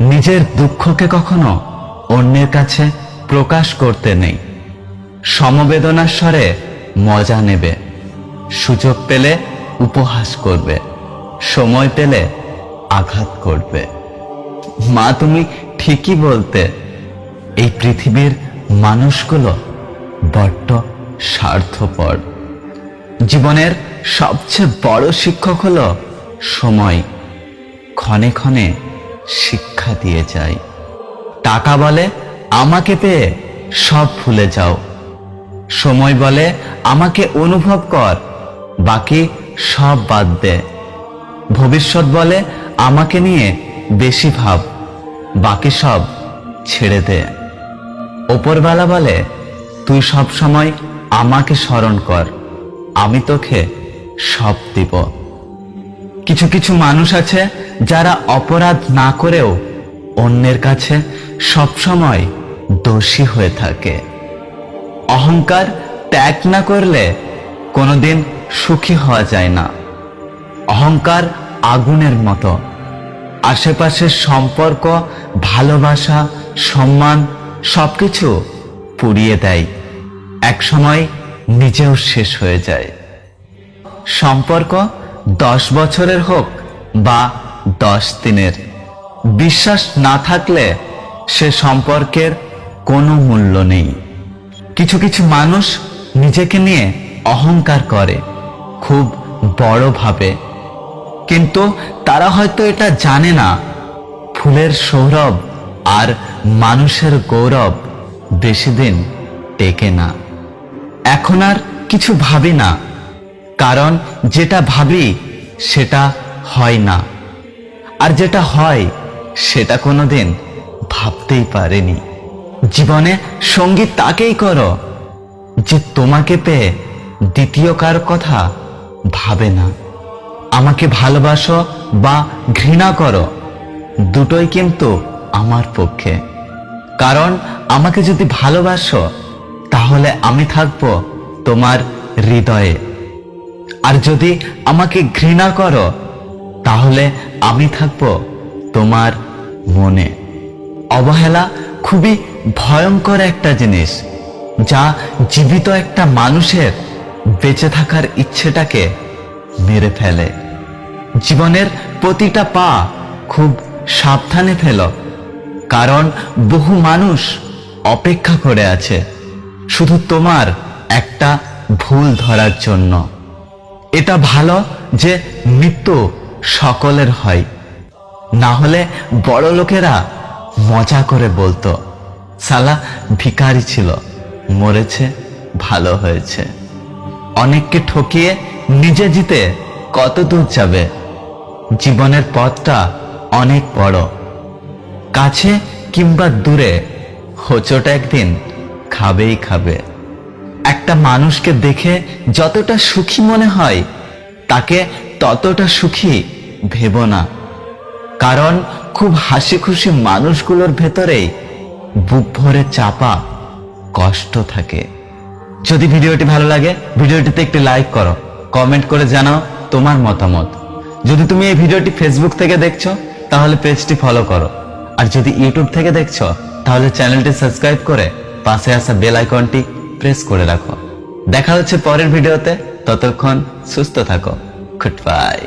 নিজের দুঃখকে কখনো অন্যের কাছে প্রকাশ করতে নেই। সমবেদনার স্বরে মজা নেবে, সুযোগ পেলে উপহাস করবে, সময় পেলে আঘাত করবে। মা, তুমি ঠিকই বলতে, এই পৃথিবীর মানুষগুলো বড্ড স্বার্থপর। জীবনের সবচেয়ে বড় শিক্ষক হলো সময়। ক্ষণে ক্ষণে শিক্ষা দিয়ে যায় টাকা বলে, আমাকে পেয়ে সব ভুলে যাও। সময় বলে, আমাকে অনুভব কর। বাকি সব বাদ দে। ভবিষ্যৎ বলে, আমাকে নিয়ে বেশি ভাব। বাকি সব ছেড়ে দে। ওপরবেলা বলে, তুই সব সময় আমাকে স্মরণ কর। আমি তোকে সব দিব। কিছু কিছু মানুষ আছে যারা অপরাধ না করেও অন্যের কাছে সবসময় দোষী হয়ে থাকে। অহংকার ত্যাগ না করলে কোনোদিন সুখী হওয়া যায় না। অহংকার আগুনের মতো। আশেপাশের সম্পর্ক, ভালোবাসা, সম্মান সবকিছু পুড়িয়ে দেয়। একসময় নিজেও শেষ হয়ে যায়। সম্পর্ক দশ বছরের হোক বা দশ দিনের। বিশ্বাস না থাকলে সে সম্পর্কের কোনো মূল্য নেই। কিছু কিছু মানুষ নিজেকে নিয়ে অহংকার করে, খুব বড় ভাবে। কিন্তু তারা হয়তো এটা জানে না। ফুলের সৌরভ আর মানুষের গৌরব বেশি দিন টেকে না। এখন আর কিছু ভাবি না। কারণ যেটা ভাবি, সেটা হয় না। আর যেটা হয়, সেটা কোনোদিন ভাবতেই পারেনি। জীবনে সঙ্গী তাকেই করো, যে তোমাকে পেয়ে দ্বিতীয় কার কথা ভাবে না। আমাকে ভালোবাসো বা ঘৃণা করো, দুটোই কিন্তু আমার পক্ষে। কারণ আমাকে যদি ভালোবাসো, তাহলে আমি থাকব তোমার হৃদয়ে। আর যদি আমাকে ঘৃণা করো, তাহলে আমি থাকব তোমার মনে। অবহেলা খুবই ভয়ঙ্কর একটা জিনিস, যা জীবিত একটা মানুষের বেঁচে থাকার ইচ্ছেটাকে মেরে ফেলে। জীবনের প্রতিটা পা খুব সাবধানে ফেল, কারণ বহু মানুষ অপেক্ষা করে আছে, শুধু তোমার একটা ভুল ধরার জন্য। এটা ভালো যে মৃত্যু সকলের হয়। না হলে বড় লোকেরা মজা করে বলতো, সালা ভিখারি ছিল, মরেছে, ভালো হয়েছে। অনেককে ঠকিয়ে নিজে জিতে কত দূর যাবে? জীবনের পথটা অনেক বড়। কাছে কিংবা দূরে হোঁচট একদিন খাবেই খাবে। একটা মানুষকে দেখে যতটা সুখী মনে হয়, তাকে ততটা সুখী ভেব না। কারণ খুব হাসি খুশি মানুষগুলোর ভেতরেই বুক ভরে চাপা কষ্ট থাকে। যদি ভিডিওটি ভালো লাগে, ভিডিওটিতে একটি লাইক করো, কমেন্ট করে জানাও তোমার মতামত। যদি তুমি এই ভিডিওটি ফেসবুক থেকে দেখছ, তাহলে পেজটি ফলো করো। আর যদি ইউটিউব থেকে দেখছ, তাহলে চ্যানেলটি সাবস্ক্রাইব করে পাশে আসা বেল আইকনটি প্রেস করে রাখো। দেখা হচ্ছে পরের ভিডিওতে। ততক্ষণ সুস্থ থাকো। Good bye